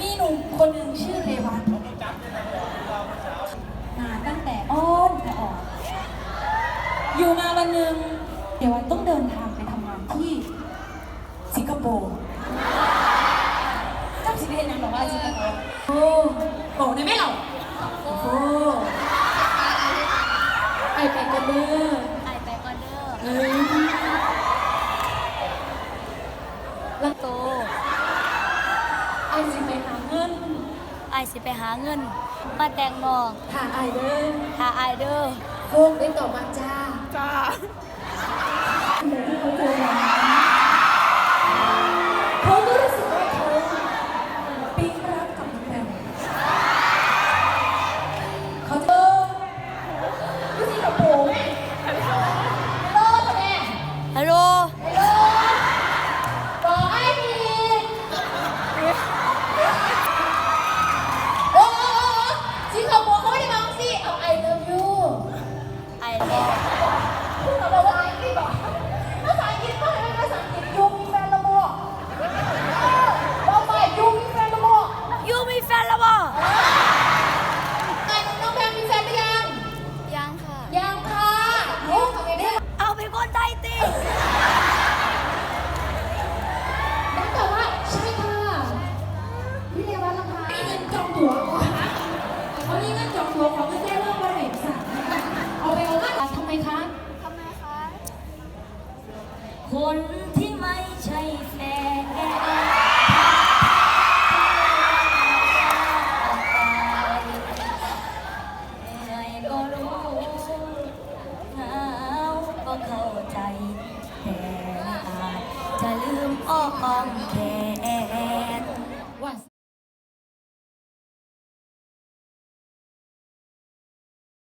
มีหนุ่มคนหนึ่งชื่อเลวัตมาตั้งแต่อ้อนแต่ออก อยู่มาวันหนึ่งเลวัตต้องเดินทางไปทำงานที่สิงคโปร์จำสิ่งคโปร์ยังบอกว่าสิงคโปร์โอ้บอได้ไหมเรา ลังโตไอสิไปหาเงินไอายสิไปหาเงิน มาแต่งนองถ่าไอายเด้อหาไอายเด้อ โคกไปต่อมาจ้า จ้า Bye. ก็รู้เหงาก็เข้าใจ แต่อาจจะลืมอ้อมแข